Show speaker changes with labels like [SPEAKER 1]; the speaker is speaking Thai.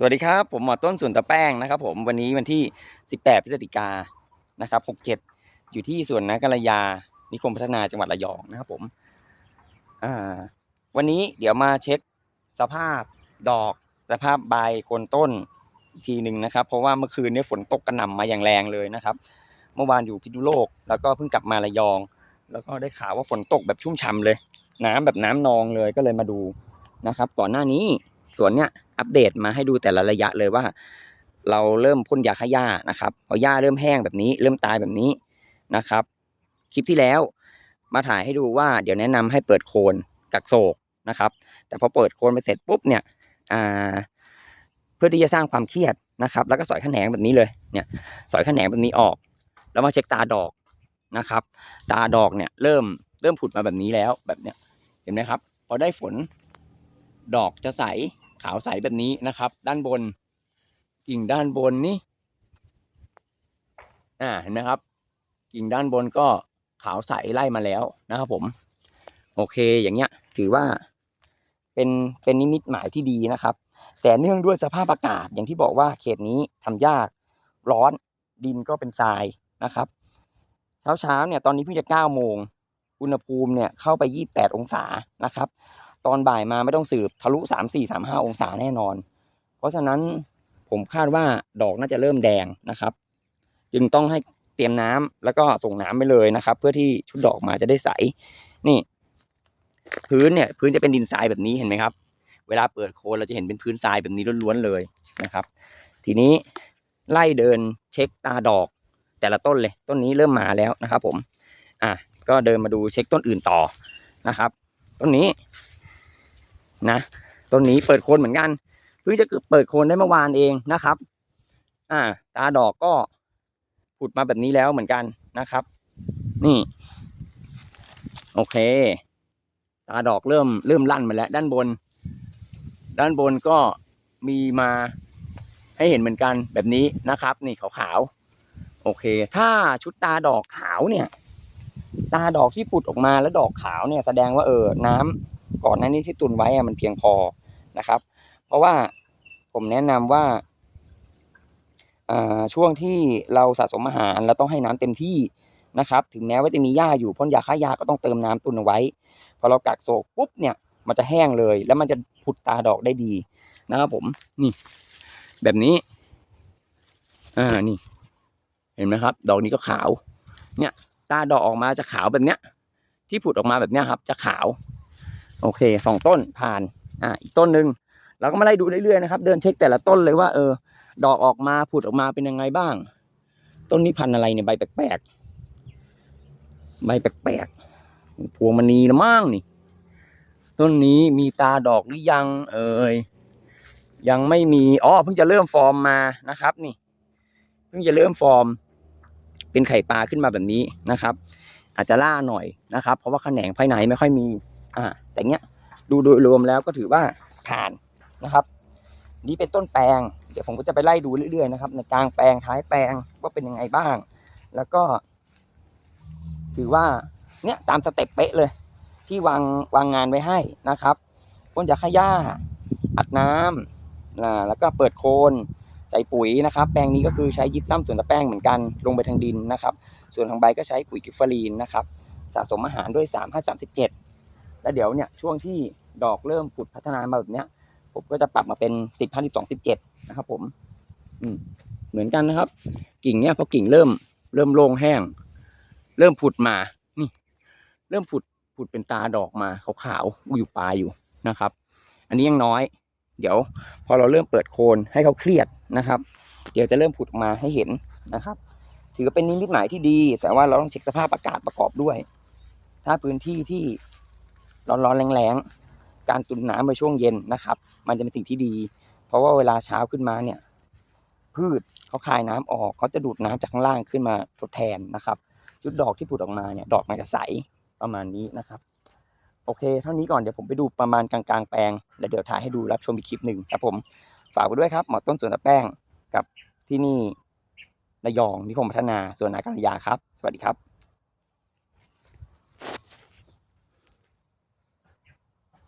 [SPEAKER 1] สวัสดีครับ ผมหมอต้นส่วนตะแป้งนะครับ ผมวันนี้วันที่ 18 พฤศจิกานะครับ 67 อยู่ที่สวนนากัลยา นิคมพัฒนาจังหวัดระยองนะครับ ผมวันนี้เดี๋ยวมาเช็คสภาพดอก สภาพใบโคนต้นอีกทีหนึ่งนะครับ เพราะว่าเมื่อคืนนี้ฝนตกกระหน่ำมาอย่างแรงเลยนะครับ เมื่อวานอยู่พิษณุโลก แล้วก็เพิ่งกลับมาระยอง แล้วก็ได้ข่าวว่าฝนตกแบบชุ่มฉ่ำเลย น้ำแบบน้ำนองเลยก็เลยมาดูนะครับ ก่อนหน้านี้ สวนเนี้ยอัปเดตมาให้ดูแต่ละระยะเลยว่า เราเริ่มพ่นยาฆ่าหญ้านะครับพอหญ้าเริ่มแห้งแบบนี้ เริ่มตายแบบนี้นะครับ คลิปที่แล้วมาถ่ายให้ดูว่าเดี๋ยวแนะนำให้เปิดโคนกักโศกนะครับ แต่พอเปิดโคนไปเสร็จปุ๊บเนี่ยอ่าเพื่อที่จะสร้างความเครียดนะครับ แล้วก็สอยแขนงแบบนี้เลยเนี่ย สอยแขนงแบบนี้ออก แล้วมาเช็คตาดอกนะครับ ตาดอกเนี่ยเริ่มเริ่มผุดมาแบบนี้แล้วแบบเนี้ยเห็นไหมครับ พอได้ฝนดอกจะใส ขาวใสแบบนี้นะครับ ด้านบน กิ่งด้านบนนี่อ่าเห็นไหมครับ กิ่งด้านบนก็ขาวใสไล่มาแล้วนะครับผม โอเคอย่างเงี้ย ถือว่าเป็นเป็นนิมิตหมายที่ดีนะครับ แต่เนื่องด้วยสภาพอากาศอย่างที่บอกว่าเขตนี้ทำยากร้อนดินก็เป็นทรายนะครับ เช้าเช้าเนี่ยตอนนี้เพิ่งจะเก้าโมงอุณหภูมิเนี่ยเข้าไปยี่แปดองศานะครับ ตอนบ่ายมาไม่ต้องสืบทะลุสามสี่สามห้าองศาแน่นอน เพราะฉะนั้นผมคาดว่าดอกน่าจะเริ่มแดงนะครับ จึงต้องให้เตรียมน้ำแล้วก็ส่งน้ำไปเลยนะครับ เพื่อที่ชุดดอกมาจะได้ใส นี่ พื้นเนี่ยพื้นจะเป็นดินทรายแบบนี้เห็นไหมครับ เวลาเปิดโคนเราจะเห็นเป็นพื้นทรายแบบนี้ล้วนๆเลยนะครับ ทีนี้ไล่เดินเช็คตาดอก แต่ละต้นเลย ต้นนี้เริ่มมาแล้วนะครับ ผม อะก็เดินมาดูเช็คต้นอื่นต่อนะครับ ต้นนี้ นะต้นนี้เปิดโคนเหมือนกันเพิ่งจะเปิดโคนได้เมื่อวานเองนะครับ อ่า ตาดอกก็ผุดมาแบบนี้แล้วเหมือนกันนะครับ นี่ โอเค ตาดอกเริ่มเริ่มลั่นมาแล้ว ด้านบน ด้านบนก็มีมาให้เห็นเหมือนกันแบบนี้นะครับ นี่ขาวๆโอเค ถ้าชุดตาดอกขาวเนี่ย ตาดอกที่ผุดออกมาแล้วดอกขาวเนี่ยแสดงว่าเออน้ำ ก่อนหน้านี้ที่ตุนไว้มันเพียงพอนะครับ เพราะว่าผมแนะนำว่าอ่าช่วงที่เราสะสมอาหารเราต้องให้น้ำเต็มที่นะครับ ถึงแม้ว่าจะมีหญ้าอยู่พ่นยาฆ่าหญ้าก็ต้องเติมน้ำตุนเอาไว้ พอเรากักโศกปุ๊บเนี่ยมันจะแห้งเลย แล้วมันจะผุดตาดอกได้ดีนะครับผมนี่ แบบนี้อ่านี่ เห็นไหมครับ ดอกนี้ก็ขาว เนี่ย ตาดอกออกมาจะขาวแบบเนี้ย ที่ผุดออกมาแบบเนี้ยครับ จะขาว โอเคสองต้นผ่านอ่าอีกต้นหนึ่งเราก็มาไล่ดูเรื่อยๆนะครับ เดินเช็คแต่ละต้นเลยว่าเออ ดอกออกมาผุดออกมาเป็นยังไงบ้าง ต้นนี้พันธุ์อะไรเนี่ยใบแปลกๆใบแปลกๆพวงมณีละมั่งนี่ ต้นนี้มีตาดอกหรือยัง เอ่ยยังไม่มีอ๋อเพิ่งจะเริ่มฟอร์มมานะครับ นี่ เพิ่งจะเริ่มฟอร์ม เป็นไข่ปลาขึ้นมาแบบนี้นะครับ อาจจะล่าหน่อยนะครับ เพราะว่าแขนงภายในไม่ค่อยมี อ่าแต่เนี้ยดูโดยรวมแล้วก็ถือว่าผ่านนะครับ นี่เป็นต้นแปลง เดี๋ยวผมก็จะไปไล่ดูเรื่อยๆนะครับ ในกลางแปลงท้ายแปลงว่าเป็นยังไงบ้าง แล้วก็ ถือว่าเนี่ยตามสเต็ปเป๊ะเลย ที่วางวางงานไว้ให้นะครับพ่นยาฆ่าหญ้าอัดน้ำอ่าแล้วก็เปิดโคนใส่ปุ๋ยนะครับ แปลงนี้ก็คือใช้ยิบซ้ำส่วนตะแป้งเหมือนกันลงไปทางดินนะครับ ส่วนทางใบก็ใช้ปุ๋ยกิฟฟอรีนนะครับ สะสมอาหารด้วย 3 5 3 7 แล้วเดี๋ยวเนี่ยช่วงที่ดอกเริ่มผุดพัฒนามาแบบเนี้ย ผมก็จะปรับมาเป็น10 5 12 17นะครับ ผม อืมเหมือนกันนะครับ กิ่งเนี้ยพอกิ่งเริ่ม เริ่มโล่งแห้ง เริ่มผุดมานี่เริ่มผุดผุดเป็นตาดอกมาขาวๆอยู่ปลายอยู่นะครับ อันนี้ยังน้อย เดี๋ยว พอเราเริ่มเปิดโคนให้เขาเครียดนะครับ เดี๋ยวจะเริ่มผุดออกมาให้เห็นนะครับ ถือว่าเป็นนิมิตหมายที่ดี แต่ว่าเราต้องเช็คสภาพอากาศประกอบด้วย ถ้าพื้นที่ที่ ร้อนๆแรงๆ การตุนน้ำในช่วงเย็นนะครับ มันจะเป็นสิ่งที่ดี เพราะว่าเวลาเช้าขึ้นมาเนี่ย พืชเขาคายน้ำออกเขาจะดูดน้ำจากข้างล่างขึ้นมาทดแทนนะครับชุดดอกที่ผุดออกมาเนี่ย ดอกมันจะใสประมาณนี้นะครับโอเค เท่านี้ก่อนเดี๋ยวผมไปดูประมาณกลางๆแปลงแล้วเดี๋ยวถ่ายให้ดูรับชมอีกคลิปหนึ่งครับผมฝากไว้ด้วยครับหมอต้นสวนตะแป้งกับที่นี่ระยองนิคมพัฒนาสวนนาการยาครับ สวัสดีครับ